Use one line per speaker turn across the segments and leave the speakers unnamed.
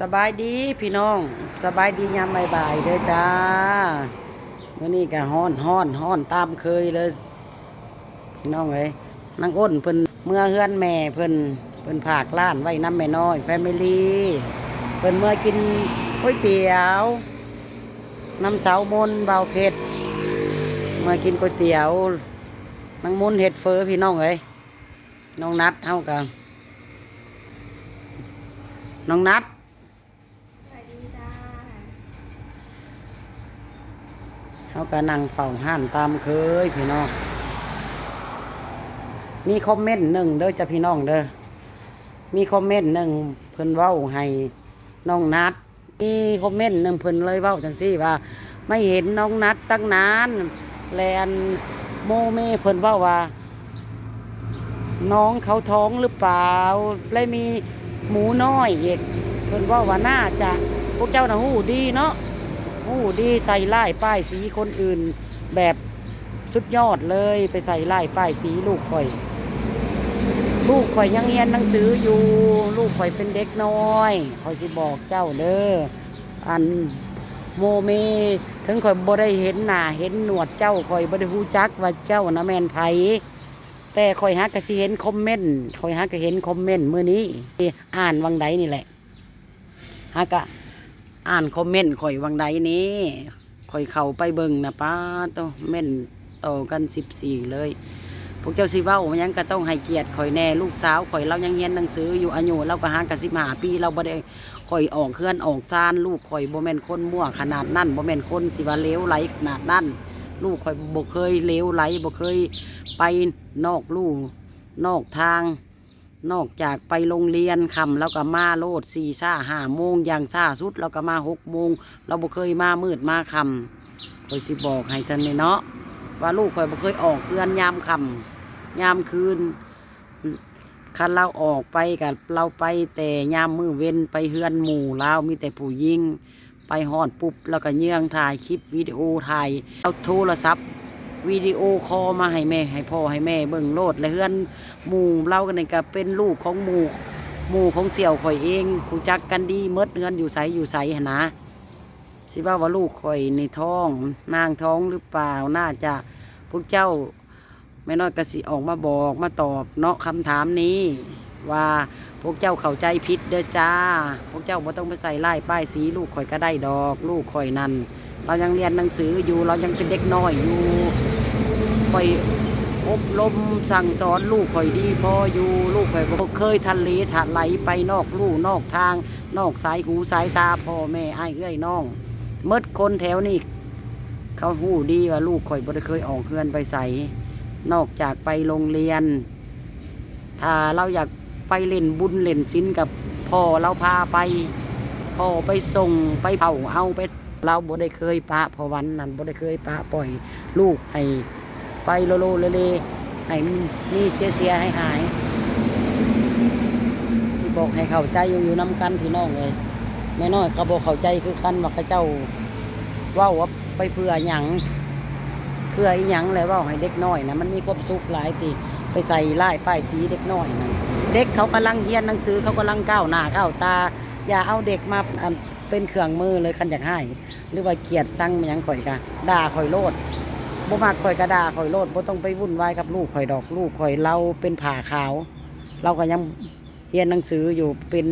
สบายดีพี่น้อง สบายดียามบ่ายๆเด้อจ้ามื่อนี้ก็ฮ้อนฮ้อนฮ้อนตามเคยเลย พี่น้องเอ้ยนางอ้นเพิ่นเมื่อเฮือนแม่เพิ่นเพิ่นผากล้านไว้น้ำแม่น้อย แฟมิลี่เพิ่นเมื่อกินก๋วยเตี๋ยวน้ำเสามนเบาเผ็ดเมื่อกินก๋วยเตี๋ยวนางมุนเห็ดเฟอพี่น้องเอ้ยน้องนัดเฮากันน้องนัด
สวัสดีจ้า
เขาก็นั่งเฝ้าห้านตามเคยพี่น้อง มีคอมเมนต์หนึ่งเด้อจ้ะพี่น้องเด้อ มีคอมเมนต์หนึ่งเพิ่นเว้าให้น้องนัด มีคอมเมนต์หนึ่งเพิ่นเลยเว้าจังซี่ว่า ไม่เห็นน้องนัดตั้งนานแลนโมเมเพิ่นเว้าว่า น้องเขาท้องหรือเปล่าและมีหมูน้อยเอกเพิ่นว่าว่าน่าจะพวกเจ้าน่ะฮู้ดีเนาะ โอ้ดีใส่ไล่ป้ายสีคนอื่น แบบสุดยอดเลยไปใส่ไล่ป้ายสีลูกข่อย ลูกข่อยยังเรียนหนังสืออยู่ ลูกข่อยเป็นเด็กน้อยข่อยสิบอกเจ้าเด้ออันโมเม ถึงข่อยบ่ได้เห็นหน้าเห็นหนวดเจ้าข่อยบ่ได้ฮู้จักว่าเจ้านะแมนไผแต่ข่อยฮักก็สิเห็นคอมเมนต์ข่อยฮักก็เห็นคอมเมนต์มื้อนี้ อ่านวังใดนี่แหละฮักก็ อ่านคอมเมนต์ข่อยวังใดนี้ข่อยเข้าไปเบิ่งนะป้าโตเม่นโตกันสิบสี่เลย พวกเจ้าสิเว้ามันยังก็ต้องให้เกียรติข่อยแน่ลูกสาวข่อยเรายังเรียนหนังสืออยู่อายุเราก็ห่างกันสิบห้าปีเราบ่ได้ข่อยออกเคลื่อนออกซานลูกข่อยบ่แม่นคนมั่วขนาดนั้นบ่แม่นคนสิว่าเลวไหลขนาดนั้นลูกข่อยบ่เคยเลวไหลบ่เคยไปนอกลู่นอกทาง นอกจากไปโรงเรียนคำแล้วก็มาโลดสี่ซ่าห้าโมงอย่างซ่าสุดแล้วก็มาหกโมงเราบ่เคยมามืดมาคำคอยสิบอกให้ท่านเนาะว่าลูกคอยบ่เคยออกเรือนยามคำยามคืนคันเราออกไปกับเราไปแต่ยามมือเว้นไปเฮือนหมู่เรามีแต่ผู้ยิงไปหอดปุ๊บแล้วก็เยื่องถ่ายคลิปวิดีโอถ่ายเอาโทรศัพท์ วิดีโอคอลมาให้แม่ให้พ่อให้แม่เบิ่งโลดและเฮือนหมู่เรากันนี่ก็เป็นลูกของหมู่หมู่ของเสี่ยวข่อยเองคูจักกันดีเมดเงินอยู่ใสอยู่ใสหนนะสิว่าว่าลูกข่อยในท้องนางท้องหรือเปล่าน่าจะพวกเจ้าแม่น้อยกสิออกมาบอกมาตอบเนาะคำถามนี้ ว่าพวกเจ้าเข้าใจผิดเด้อจ้า พวกเจ้าบ่ต้องไปใส่ไล่ป้ายสีลูกข่อยก็ได้ดอก ลูกข่อยนั่นเรายังเรียนหนังสืออยู่เรายังเป็นเด็กน้อยอยู่ ข่อยอบรมสั่งสอนลูกข่อยดีพออยู่ลูกข่อยบ่เคยทะเลถะไหลไปนอกลู่นอกทาง นอกสายหูสายตาพ่อแม่ไอ้เอ้ยน้องเมดคนแถวนี้เขาหู้ดีว่าลูกข่อยบ่ได้เคยออกเฮือนไปใส่นอกจากไปโรงเรียน ถ้าเราอยากไปเล่นบุญเล่นศิลกับพ่อเราพาไปพ่อไปส่งไปเผาเอาไป เราบ่ได้เคยปะพอวันนั้นบ่ได้เคยปะปล่อยลูกให้ ไปโลโลเลเลให้มีเสียเสียให้หายสิบอกให้เข้าใจอยู่อยู่น้ำกันพี่น้องเลยแม่น้อยก็บอกเข้าใจคือกันว่าเขาเจ้าว่าว่าไปเพื่อหยังเพื่ออีหยังเลยว่าให้เด็กน้อยนะมันมีความสุขหลายตีไปใส่ไล่ป้ายสีเด็กน้อยนั่นเด็กเขากำลังเรียนหนังสือเขากำลังก้าวหน้าก้าวตา อย่าเอาเด็กมาเป็นเครื่องมือเลยคันอยากให้หรือว่าเกลียดสั่งมันหยังข่อยกะด่าข่อยโลด บ่มากข่อยกระดาข่อยโลดบ่ต้องไปวุ่นวายกับลูกข่อยดอกลูกข่อยเราเป็นผ่าขาว เราก็ยังเรียนหนังสืออยู่เป็น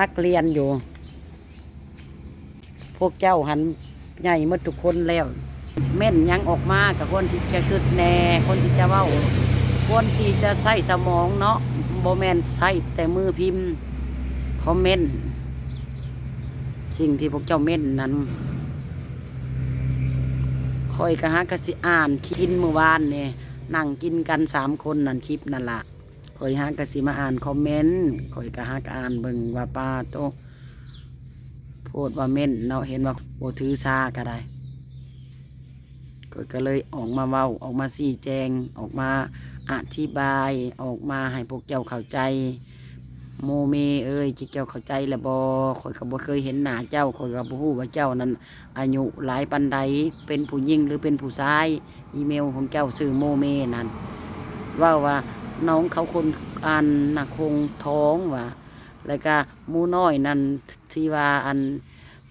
นักเรียนอยู่ พวกเจ้าหันใหญ่หมดทุกคนแล้ว เม่นยังออกมากับคนที่จะคิดแน่คนที่จะเว้าคนที่จะใส่สมองเนาะโบแมนใส่แต่มือพิมพ์คอมเมนต์สิ่งที่พวกเจ้าเม่นนั้น คอยกะฮะกะสิอ่านกินเมื่อวานเนี่ยนั่งกินกันสามคนนั่นคลิปนั่นละคอยฮะกะสิมาอ่านคอมเมนต์คอยกะฮะกอ่านเบิ่งว่าป้าโตพูดว่าเม่นเนาะเห็นว่าโบถือซาก็ได้คอยก็เลยออกมาเว้าออกมาสี่แจงออกมาอธิบายออกมาให้พวกเจ้าเข้าใจ โมเมเอ้ยเจ้าเข้าใจแล้วบอคอยก็บ่เคยเห็นหน้าเจ้าคอยก็บ่ฮู้ว่าเจ้านั้น อายุหลายปันใดเป็นผู้หญิงหรือเป็นผู้ชาย อีเมลของเจ้าชื่อโมเมนั่นว่าว่าน้องเขาคนอ่านหนักคงท้องว่าแล้วก็มูน้อยนั่นที่ว่าอัน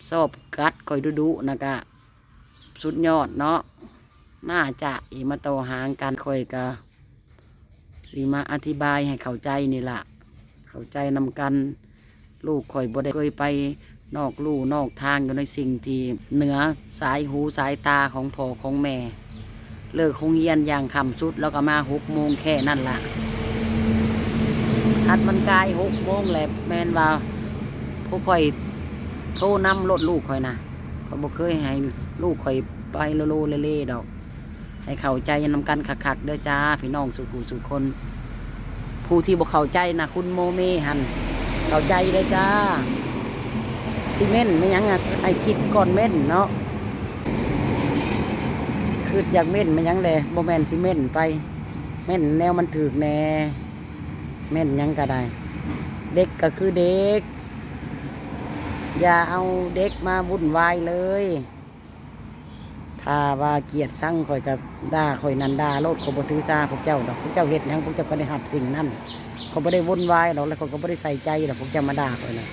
สอบกัดก่อยดุๆนะกะสุดยอดเนาะน่าจะอีมาโตหางกันค่อยกะสีมาอธิบายให้เข้าใจนี่ล่ะ เข้าใจนำกัน ลูกข่อยบ่ได้เคยไปนอกลู่นอกทางอยู่ในสิ่งที่เหนือสายหูสายตาของพ่อของแม่ เลิกคงเฮียนอย่างคำสุดแล้วก็มาหกโมงแค่นั่นล่ะคัดมันกายหกโมงแหละแมนว่าผู้ข่อยโทรนำรถลูกข่อยนะเขาบอกเคยให้ลูกข่อยไปโลโลเล่ดอก ให้เข้าใจนำกันคักๆเด้อจ้าพี่น้องสุขูสุคน ผู้ที่บอกเข้าใจนะคุณโมเมหันเข้าใจเด้อจ้าซีเมนต์ไม่ยังอะไอคิดก่อนเม่นเนาะคืออยากเม่นไม่ยังเลยโบแมนซีเมนต์ไป เม่นแนวมันถือแน่แม่นยังก็ได้ เด็กก็คือเด็ก อย่าเอาเด็กมาวุ่นวายเลย ถ้าว่าเกียดสั่งข่อยกับด่าข่อยนันดาโลดขบถือซาพวกเจ้าดอกพวกเจ้าเฮ็ดยังพวกเจ้าก็ได้หับสิ่งนั้นเขาบ่ได้วุ่นวายดอกแล้วเขาก็บ่ได้ใส่ใจดอกพวกเจ้ามาด่าข่อยนะ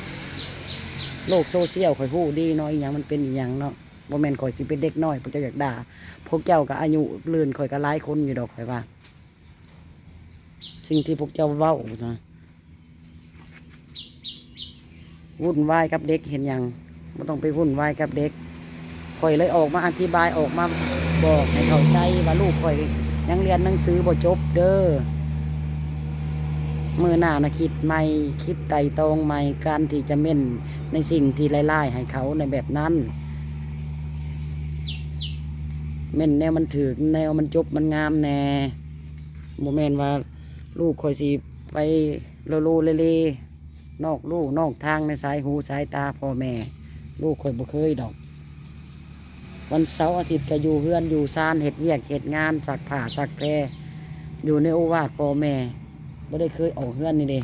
โลกโซเชียลข่อยฮู้ดีนาะอีหยังมันเป็นอีหยังเนาะบ่แมนข่อยสิเป็นเด็กน้อยพวกเจ้าอยากด่าพวกเจ้าก็อายุเลื่อนข่อยก็หลายคนอยู่ดอกข่อยว่า สิ่งที่พวกเจ้าเว้านะวุ่นวายกับเด็กเห็นยังไม่ต้องไปวุ่นวายกับเด็ก ข่อยเลยออกมาอธิบายออกมาบอกให้เข้าใจว่าลูกข่อยยังเรียนหนังสือบ่จบเด้อมือหน้านะคิดใหม่คิดไต่ตรองใหม่การที่จะเม่นในสิ่งที่ไล่ๆให้เขาในแบบนั้น เม่นแนวมันถือแนวมันจบมันงามแน่โมเมนว่าลูกคอยสิไปโลโลเลเลนอกลูกนอกทางในสายหูสายตาพ่อแม่ ลูกคอยบ่เคยดอก วันเสาร์อาทิตย์ก็อยู่เฮือนอยู่ซานเห็ดเวียกเห็ดงานสักผ้าสักแพรอยู่ในโอวาทพ่อแม่บ่ได้เคยออกเฮือนนี่เด้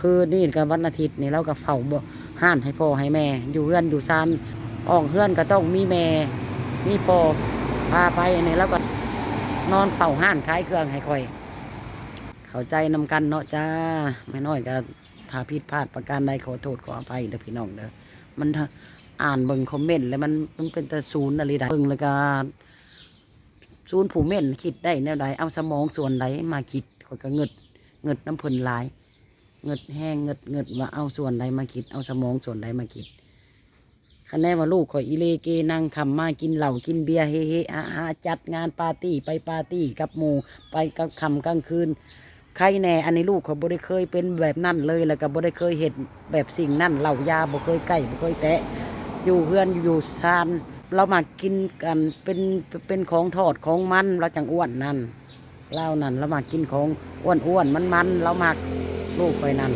คือนี่กับวันอาทิตย์นี่เราก็เฝ้าบ่ห้านให้พ่อให้แม่ อยู่เฮือนอยู่ซานออกเฮือนก็ต้องมีแม่มีพ่อพาไปนี่แล้วก็นอนเฝ้าห้านขายเครื่องให้คอย เข้าใจนำกันเนาะจ้าไม่น้อยก็ถ้าผิดพลาดประการใดขอโทษขออภัยเด้อพี่น้องเด้อมันถ้า อ่านเบิ่งคอมเมนต์แล้วมันมันเป็นแต่ศูนย์อะไรใดเบิ่งแล้วก็ศูนย์ผู้เม่นคิดได้แนวใดเอาสมองส่วนใดมาคิดข่อยก็เงิดเงิดน้ำพิ่นหลายเงิดแห้งเงิดเงิดว่าเอาส่วนใดมาคิด เอาสมองส่วนใดมาคิดคะแนนว่าลูกข่อยอีเลเกนั่งคำมากินเหล้ากินเบียร์เฮเฮอาอาจัดงานปาร์ตี้ไปปาร์ตี้กับหมู่ไปกับคำกลางคืนใครแน่อันนี้ลูกเขาบ่ได้เคยเป็นแบบนั่นเลยแล้วก็บ่ได้เคยเห็นแบบสิ่งนั่นเหล่ายาบ่เคยใกล้บ่เคยแตะ อยู่เฮือนอยู่ซานเรามากินกันเป็นเป็นของทอดของมันเราจังอ้วนนั่นเล่านั่นเรามากินของอ้วนอ้วนมันมันเรามักลูกไปนั่น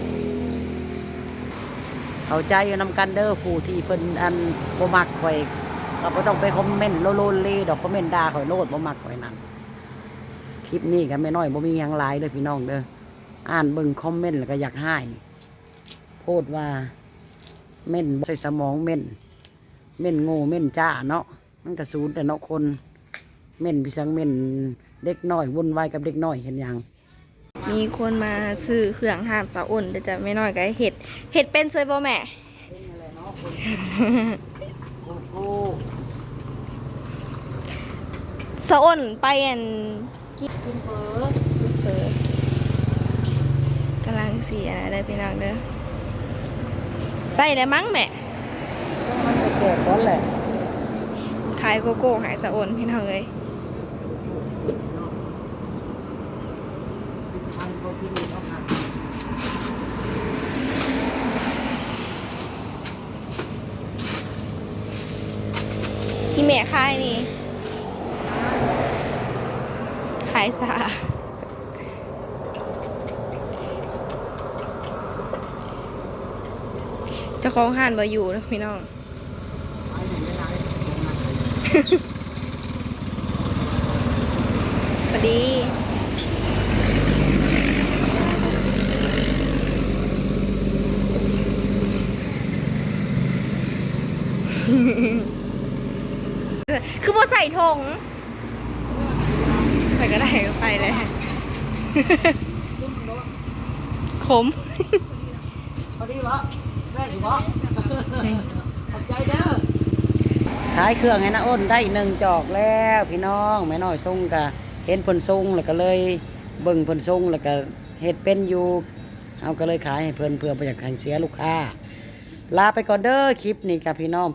เข้าใจอยู่นำกันเด้อผู้ที่เพิ่นอันบ่มักข่อยก็บ่ต้องไปคอมเมนต์โลโลเลดอกคอมเมนต์ด่าข่อยโลดบ่มักข่อยนั่นคลิปนี้กันไม่น้อยบ่มีหยังหลายเลยพี่น้องเด้ออ่านเบิ่งคอมเมนต์แล้วก็อยากให้โพดว่าเม่นใส่สมองเม่น เม่นโง่เม่นจ้าเนาะมันกระสูนแต่เนาะคนเม่นพี่สังเม่นเด็กน้อยวุ่นวายกับเด็กน้อยเห็นยัง
มีคนมาซื้อเครื่องห้ามสาอุ่นแต่จะไม่น้อยก็เห็ดเห็ดเป็นเซยบ่แม่สาอุ่นไปอัน
กินเฟอ
เปิดกำลังเสียนะได้พี่น้องเด้อได้แล้วมั้งแม่
มันจะ แก่ก้อนแหละ
ขายโกโก้หายสาวอุ่นพี่น้องเลยพี่แม่ขายนี่ขายจ้าเจ้าของห้านบ่อยู่นะพี่น้อง
ไปไหนไม่ได้ลงมา
พอดีคือบ่ใส่ถุงไปก็ได้ก็ไปเลย ขม
ไปอดีวะแม่ดีวะขอบใจเด้อ ขายเครื่องให้นะอ้นได้หนึ่งจอกแล้วพี่น้องแม่น้อยส่งกะเห็นผลซุ่งแล้วก็เลยเบิ่งผลซุ่งแล้วก็เห็ดเป็นอยู่เอาก็เลยขายให้เพื่อนเพื่อประหยากให้เสียลูกค้าลาไปก่อนเด้อคลิปนี้กับพี่น้อง